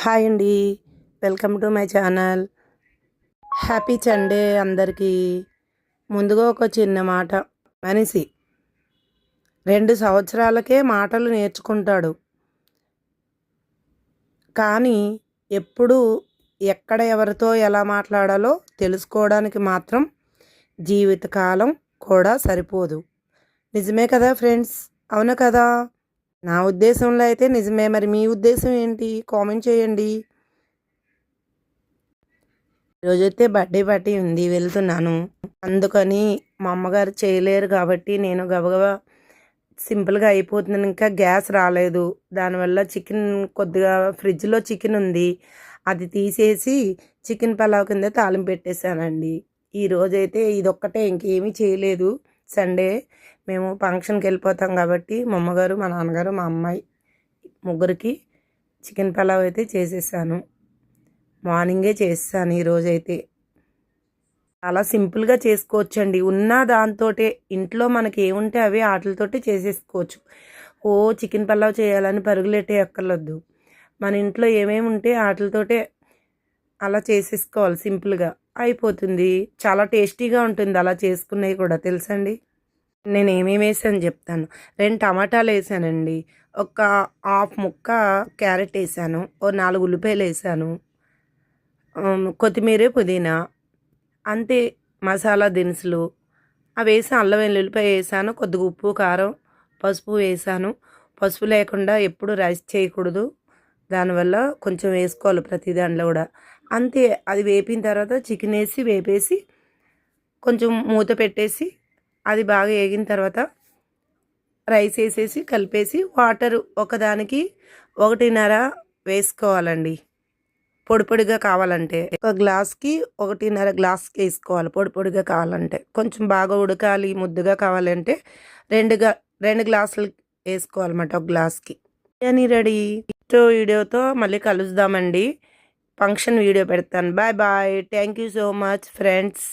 Hi అండి. Welcome to my channel. Happy Sunday అందరికీ. ముందుగా ఒక చిన్న మాట. మనిషి రెండు సంవత్సరాలకే మాటలు నేర్చుకుంటాడు. కానీ ఎప్పుడు ఎక్కడ ఎవరితో ఎలా మాట్లాడాలో తెలుసుకోవడానికి మాత్రం జీవితకాలం కూడా సరిపోదు. నిజమే కదా ఫ్రెండ్స్? అవును కదా? నా ఉద్దేశంలో అయితే నిజమే. మరి మీ ఉద్దేశం ఏంటి? కామెంట్ చేయండి. ఈరోజైతే బర్త్డే పార్టీ ఉంది వెళ్తున్నాను. అందుకని మా అమ్మగారు చేయలేరు కాబట్టి నేను గబగబా సింపుల్గా అయిపోతున్నాను ఇంకా గ్యాస్ రాలేదు. దానివల్ల చికెన్ కొద్దిగా ఫ్రిడ్జ్లో చికెన్ ఉంది. అది తీసేసి చికెన్ పలావ్ కింద తాళం పెట్టేశానండి. ఈరోజైతే ఇదొక్కటే. ఇంకేమీ చేయలేదు. సండే మేము ఫంక్షన్కి వెళ్ళిపోతాం కాబట్టి మా అమ్మగారు మా నాన్నగారు మా అమ్మాయి ముగ్గురికి చికెన్ పలావ్ అయితే చేసేసాను. మార్నింగే చేస్తాను ఈరోజైతే. చాలా సింపుల్గా చేసుకోవచ్చండి. ఉన్న దాంతో ఇంట్లో మనకి ఏముంటే అవి ఆటలతోటి చేసేసుకోవచ్చు. ఓ చికెన్ పలావ్ చేయాలని పరుగులెట్టే ఎక్కర్లొద్దు మన ఇంట్లో ఏమేమి ఉంటే ఆటలతోటే అలా చేసేసుకోవాలి సింపుల్గా. అయిపోతుంది. చాలా టేస్టీగా ఉంటుంది అలా చేసుకున్నవి కూడా తెలుసండి? నేను ఏమేమి వేసాను చెప్తాను. రెండు టమాటాలు వేసానండి. ఒక హాఫ్ ముక్క క్యారెట్ వేసాను. ఓ నాలుగు ఉల్లిపాయలు వేసాను. కొత్తిమీర పుదీనా అంతే మసాలా దినుసులు. అవి వేసి అల్లం వెల్లుల్లిపాయ వేసాను కొద్దిగా ఉప్పు కారం పసుపు వేసాను. పసుపు లేకుండా ఎప్పుడు రైస్ చేయకూడదు. దానివల్ల కొంచెం వేసుకోవాలి ప్రతి దాంట్లో కూడా. అంతే అది వేపిన తర్వాత చికెన్ వేసి వేపేసి కొంచెం మూత పెట్టేసి అది బాగా వేగిన తర్వాత రైస్ వేసేసి కలిపేసి వాటర్ ఒకదానికి ఒకటిన్నర వేసుకోవాలండి. పొడి పొడిగా కావాలంటే. ఒక గ్లాస్కి ఒకటిన్నర గ్లాస్కి వేసుకోవాలి పొడి పొడిగా కావాలంటే. కొంచెం బాగా ఉడకాలి ముద్దుగా కావాలంటే రెండుగా రెండు గ్లాసులు వేసుకోవాలన్నమాట ఒక గ్లాస్కి. బిర్యానీ రెడీ. వీడియోతో మళ్ళీ కలుద్దామండి. ఫంక్షన్ వీడియో పెడతాను. Bye bye. Thank you so much friends.